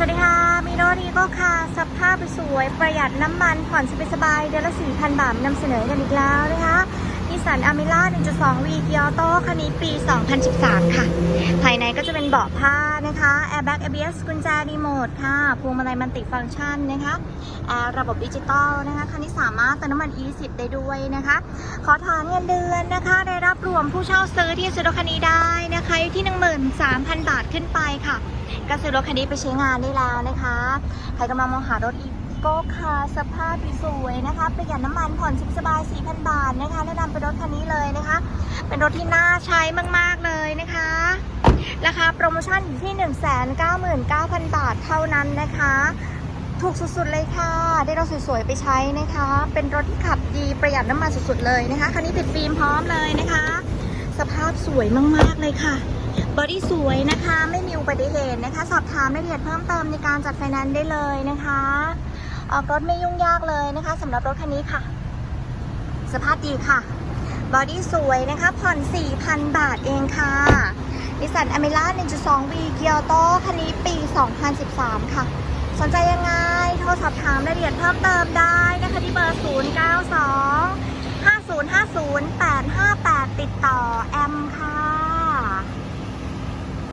สวัสดีค่ะ มิโนรีโก็ค่ะสภาพสวย ประหยัดน้ำมันผ่อนสบายๆเดือนละ4,000 บาทนำเสนอกันอีกแล้วนะคะ สันอ m ม r ่า 1.2 V เกียร์โต้คันนี้ปี 2013 ค่ะ ภายในก็จะเป็นเบาะผ้านะคะ Airbag ABS กุญแจรีโมทค่ะ พวงมาลัยมันติฟังก์ชันนะคะแอร์ระบบดิจิตอลนะคะ คันนี้สามารถเติมน้ำมัน E10 ได้ด้วยนะคะ ขอถอนเงินเดือนนะคะ ได้รับรวมผู้เช่าซื้อที่ซื้อรถคันนี้ได้นะคะอยู่ที่ 13,000 บาทขึ้นไปค่ะก็ซื้อรถคันนี้ไปใช้งานได้แล้วนะคะ ใครกำลังมองหารถอี โก้คาร์สภาพสวยนะคะประหยัดน้ำมันผ่อนสุขสบาย 4,000 บาทนะคะ แนะนำเป็นรถคันนี้เลยนะคะ เป็นรถที่น่าใช้มาก ๆ เลยนะคะ ราคาโปรโมชั่นอยู่ที่ 199,000 บาทเท่านั้นนะคะ ถูกสุด ๆ เลยค่ะ ได้รถสวย ๆ ไปใช้นะคะ เป็นรถที่ขับดีประหยัดน้ำมันสุด ๆ เลยนะคะ คันนี้ติดฟิล์มพร้อมเลยนะคะ สภาพสวยมาก ๆ เลยค่ะบอดี้สวยนะคะ ไม่มีอุบัติเหตุนะคะ สอบถามรายละเอียดเพิ่มเติมในการจัดไฟแนนซ์ได้เลยนะคะ ออกรถไม่ยุ่งยากเลยนะคะสำหรับรถคันนี้ค่ะ สภาพดีค่ะบอดี้สวยนะคะผ่อน 4,000 บาทเองค่ะนิสสันอเมร่า1.2 V เกียร์โตคันนี้ปี 2013 ค่ะ สนใจยังไง โทรสอบถามรายละเอียดเพิ่มเติมได้นะคะที่เบอร์